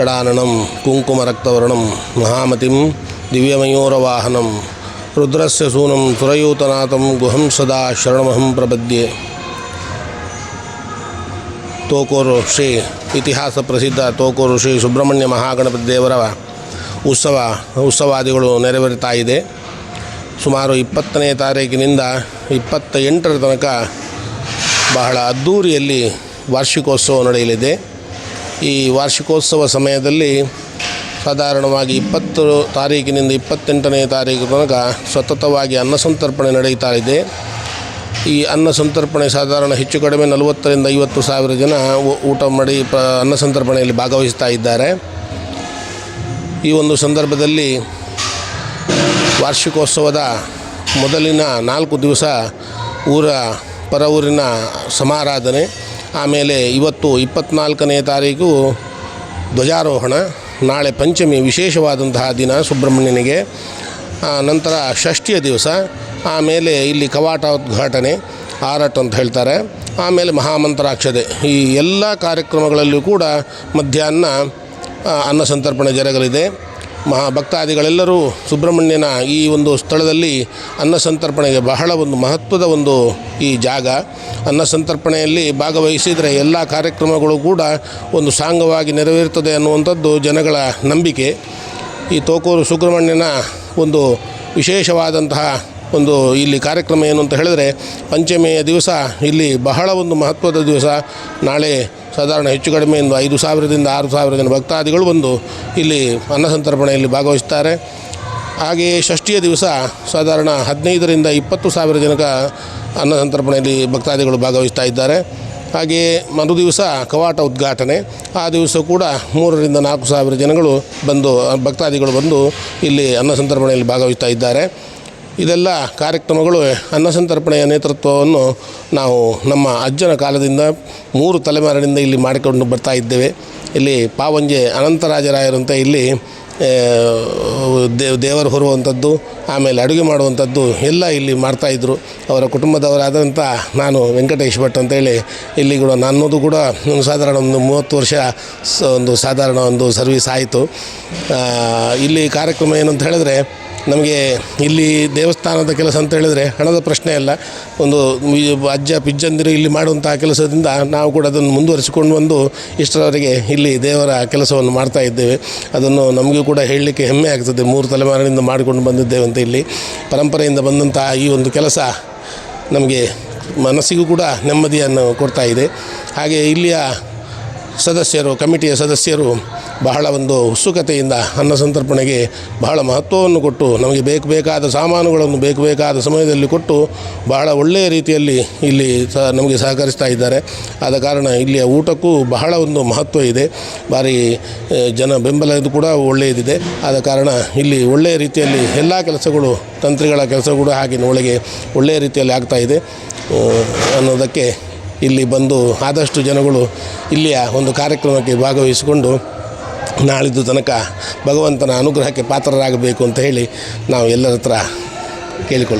ಷಡಾನನಂ ಕುಂಕುಮರಕ್ತವರ್ಣಂ ಮಹಾಮತಿಂ ದಿವ್ಯಮಯೂರವಾಹನಂ ರುದ್ರಸ್ಯ ಸೂನಂ ಸುರಯೂತನಾಥಂ ಗುಹಂ ಸದಾ ಶರಣಮಹಂ ಪ್ರಪದ್ಯೆ ತೋಕೋರು ಶ್ರೀ ಇತಿಹಾಸ ಪ್ರಸಿದ್ಧ ತೋಕೋರು ಶ್ರೀ ಸುಬ್ರಹ್ಮಣ್ಯ ಮಹಾಗಣಪತಿ ದೇವರ ಉತ್ಸವ, ಉತ್ಸವಾದಿಗಳು ನೆರವೇರ್ತಾ ಇದೆ. ಸುಮಾರು ಇಪ್ಪತ್ತನೇ ತಾರೀಕಿನಿಂದ ಇಪ್ಪತ್ತ ಎಂಟರ ತನಕ ಬಹಳ ಅದ್ಧೂರಿಯಲ್ಲಿ ವಾರ್ಷಿಕೋತ್ಸವ ನಡೆಯಲಿದೆ. ಈ ವಾರ್ಷಿಕೋತ್ಸವ ಸಮಯದಲ್ಲಿ ಸಾಧಾರಣವಾಗಿ ಇಪ್ಪತ್ತು ತಾರೀಕಿನಿಂದ ಇಪ್ಪತ್ತೆಂಟನೇ ತಾರೀಕು ತನಕ ಸತತವಾಗಿ ಅನ್ನಸಂತರ್ಪಣೆ ನಡೀತಾ ಇದೆ. ಈ ಅನ್ನ ಸಂತರ್ಪಣೆ ಸಾಧಾರಣ ಹೆಚ್ಚು ಕಡಿಮೆ ನಲವತ್ತರಿಂದ ಐವತ್ತು ಸಾವಿರ ಜನ ಊಟ ಮಾಡಿ ಪ ಅನ್ನ ಸಂತರ್ಪಣೆಯಲ್ಲಿ ಭಾಗವಹಿಸ್ತಾ ಇದ್ದಾರೆ. ಈ ಒಂದು ಸಂದರ್ಭದಲ್ಲಿ ವಾರ್ಷಿಕೋತ್ಸವದ ಮೊದಲಿನ ನಾಲ್ಕು ದಿವಸ ಊರ, ಪರ ಊರಿನ ಸಮಾರಾಧನೆ ಆಮೇಲೆ ಇವತ್ತು ಇಪ್ಪತ್ತ್ನಾಲ್ಕನೇ ತಾರೀಕು ಧ್ವಜಾರೋಹಣ, ನಾಳೆ ಪಂಚಮಿ, ವಿಶೇಷವಾದಂತಹ ದಿನ ಸುಬ್ರಹ್ಮಣ್ಯನಿಗೆ. ನಂತರ ಷಷ್ಠಿಯ ದಿವಸ, ಆಮೇಲೆ ಇಲ್ಲಿ ಕವಾಟ ಉದ್ಘಾಟನೆ ಆರಟ್ ಅಂತ ಹೇಳ್ತಾರೆ. ಆಮೇಲೆ ಮಹಾಮಂತ್ರಾಕ್ಷತೆ ಈ ಎಲ್ಲ ಕಾರ್ಯಕ್ರಮಗಳಲ್ಲೂ ಕೂಡ ಮಧ್ಯಾಹ್ನ ಅನ್ನ ಸಂತರ್ಪಣೆ ಜರಗಲಿದೆ. ಮಹಾ ಭಕ್ತಾದಿಗಳೆಲ್ಲರೂ ಸುಬ್ರಹ್ಮಣ್ಯನ ಈ ಒಂದು ಸ್ಥಳದಲ್ಲಿ ಅನ್ನಸಂತರ್ಪಣೆಗೆ ಬಹಳ ಒಂದು ಮಹತ್ವದ ಒಂದು ಈ ಜಾಗ. ಅನ್ನಸಂತರ್ಪಣೆಯಲ್ಲಿ ಭಾಗವಹಿಸಿದರೆ ಎಲ್ಲ ಕಾರ್ಯಕ್ರಮಗಳು ಕೂಡ ಒಂದು ಸಾಂಗವಾಗಿ ನೆರವೇರುತ್ತದೆ ಅನ್ನುವಂಥದ್ದು ಜನಗಳ ನಂಬಿಕೆ. ಈ ತೋಕೂರು ಸುಬ್ರಹ್ಮಣ್ಯನ ಒಂದು ವಿಶೇಷವಾದಂತಹ ಒಂದು ಇಲ್ಲಿ ಕಾರ್ಯಕ್ರಮ ಏನು ಅಂತ ಹೇಳಿದರೆ ಪಂಚಮಿಯ ದಿವಸ ಇಲ್ಲಿ ಬಹಳ ಒಂದು ಮಹತ್ವದ ದಿವಸ. ನಾಳೆ ಸಾಧಾರಣ ಹೆಚ್ಚು ಕಡಿಮೆ ಒಂದು ಐದು ಸಾವಿರದಿಂದ ಆರು ಸಾವಿರ ಜನ ಭಕ್ತಾದಿಗಳು ಬಂದು ಇಲ್ಲಿ ಅನ್ನಸಂತರ್ಪಣೆಯಲ್ಲಿ ಭಾಗವಹಿಸ್ತಾರೆ. ಹಾಗೆಯೇ ಷಷ್ಠಿಯ ದಿವಸ ಸಾಧಾರಣ ಹದಿನೈದರಿಂದ ಇಪ್ಪತ್ತು ಸಾವಿರ ಜನಕ ಅನ್ನಸಂತರ್ಪಣೆಯಲ್ಲಿ ಭಕ್ತಾದಿಗಳು ಭಾಗವಹಿಸ್ತಾ ಇದ್ದಾರೆ. ಹಾಗೆಯೇ ಮರು ದಿವಸ ಕವಾಟ ಉದ್ಘಾಟನೆ. ಆ ದಿವಸ ಕೂಡ ಮೂರರಿಂದ ನಾಲ್ಕು ಸಾವಿರ ಜನಗಳು ಬಂದು ಭಕ್ತಾದಿಗಳು ಬಂದು ಇಲ್ಲಿ ಅನ್ನಸಂತರ್ಪಣೆಯಲ್ಲಿ ಭಾಗವಹಿಸ್ತಾ ಇದ್ದಾರೆ. ಇದೆಲ್ಲ ಕಾರ್ಯಕ್ರಮಗಳು ಅನ್ನಸಂತರ್ಪಣೆಯ ನೇತೃತ್ವವನ್ನು ನಾವು ನಮ್ಮ ಅಜ್ಜನ ಕಾಲದಿಂದ ಮೂರು ತಲೆಮಾರಿನಿಂದ ಇಲ್ಲಿ ಮಾಡಿಕೊಂಡು ಬರ್ತಾ ಇದ್ದೇವೆ. ಇಲ್ಲಿ ಪಾವಂಜೆ ಅನಂತರಾಜರಾಯರಂತೆ ಇಲ್ಲಿ ದೇ ದೇವ್ ದೇವರು ಹೊರುವಂಥದ್ದು, ಆಮೇಲೆ ಅಡುಗೆ ಮಾಡುವಂಥದ್ದು ಎಲ್ಲ ಇಲ್ಲಿ ಮಾಡ್ತಾಯಿದ್ರು ಅವರ ಕುಟುಂಬದವರಾದಂಥ ನಾನು ವೆಂಕಟೇಶ್ ಭಟ್ ಅಂತೇಳಿ, ಇಲ್ಲಿ ಕೂಡ ನನ್ನದು ಕೂಡ ಒಂದು ಸಾಧಾರಣ ಒಂದು ಮೂವತ್ತು ವರ್ಷ ಒಂದು ಸಾಧಾರಣ ಒಂದು ಸರ್ವಿಸ್ ಆಯಿತು. ಇಲ್ಲಿ ಕಾರ್ಯಕ್ರಮ ಏನು ಅಂತ ಹೇಳಿದ್ರೆ ನಮಗೆ ಇಲ್ಲಿ ದೇವಸ್ಥಾನದ ಕೆಲಸ ಅಂತ ಹೇಳಿದರೆ ಹಣದ ಪ್ರಶ್ನೆ ಅಲ್ಲ. ಒಂದು ಅಜ್ಜ ಪಿಜ್ಜಂದಿರು ಇಲ್ಲಿ ಮಾಡುವಂಥ ಕೆಲಸದಿಂದ ನಾವು ಕೂಡ ಅದನ್ನು ಮುಂದುವರಿಸಿಕೊಂಡು ಬಂದು ಇಷ್ಟರವರೆಗೆ ಇಲ್ಲಿ ದೇವರ ಕೆಲಸವನ್ನು ಮಾಡ್ತಾ ಇದ್ದೇವೆ. ಅದನ್ನು ನಮಗೂ ಕೂಡ ಹೇಳಲಿಕ್ಕೆ ಹೆಮ್ಮೆ ಆಗ್ತದೆ. ಮೂರು ತಲೆಮಾರಿನಿಂದ ಮಾಡಿಕೊಂಡು ಬಂದಿದ್ದೇವೆ ಅಂತ ಇಲ್ಲಿ ಪರಂಪರೆಯಿಂದ ಬಂದಂತಹ ಈ ಒಂದು ಕೆಲಸ ನಮಗೆ ಮನಸ್ಸಿಗೂ ಕೂಡ ನೆಮ್ಮದಿಯನ್ನು ಕೊಡ್ತಾ ಇದೆ. ಹಾಗೆ ಇಲ್ಲಿಯ ಸದಸ್ಯರು, ಕಮಿಟಿಯ ಸದಸ್ಯರು ಬಹಳ ಒಂದು ಉತ್ಸುಕತೆಯಿಂದ ಅನ್ನ ಸಂತರ್ಪಣೆಗೆ ಬಹಳ ಮಹತ್ವವನ್ನು ಕೊಟ್ಟು, ನಮಗೆ ಬೇಕು ಬೇಕಾದ ಸಾಮಾನುಗಳನ್ನು ಬೇಕು ಬೇಕಾದ ಸಮಯದಲ್ಲಿ ಕೊಟ್ಟು ಬಹಳ ಒಳ್ಳೆಯ ರೀತಿಯಲ್ಲಿ ಇಲ್ಲಿ ಸಹ ನಮಗೆ ಸಹಕರಿಸ್ತಾ ಇದ್ದಾರೆ. ಆದ ಕಾರಣ ಇಲ್ಲಿಯ ಊಟಕ್ಕೂ ಬಹಳ ಒಂದು ಮಹತ್ವ ಇದೆ. ಭಾರಿ ಜನ ಬೆಂಬಲ ಇದು ಕೂಡ ಒಳ್ಳೆಯದಿದೆ. ಆದ ಕಾರಣ ಇಲ್ಲಿ ಒಳ್ಳೆಯ ರೀತಿಯಲ್ಲಿ ಎಲ್ಲ ಕೆಲಸಗಳು, ತಂತ್ರಿಗಳ ಕೆಲಸ ಕೂಡ ಹಾಗೆ ಒಳಗೆ ಒಳ್ಳೆಯ ರೀತಿಯಲ್ಲಿ ಆಗ್ತಾ ಇದೆ. ಅನ್ನೋದಕ್ಕೆ ಇಲ್ಲಿ ಬಂದು ಆದಷ್ಟು ಜನಗಳು ಇಲ್ಲಿಯ ಒಂದು ಕಾರ್ಯಕ್ರಮಕ್ಕೆ ಭಾಗವಹಿಸಿಕೊಂಡು ನಾಳಿದ್ದು ತನಕ ಭಗವಂತನ ಅನುಗ್ರಹಕ್ಕೆ ಪಾತ್ರರಾಗಬೇಕು ಅಂತ ಹೇಳಿ ನಾವು ಎಲ್ಲರ ಹತ್ರ ಕೇಳಿಕೊಳ್ಳ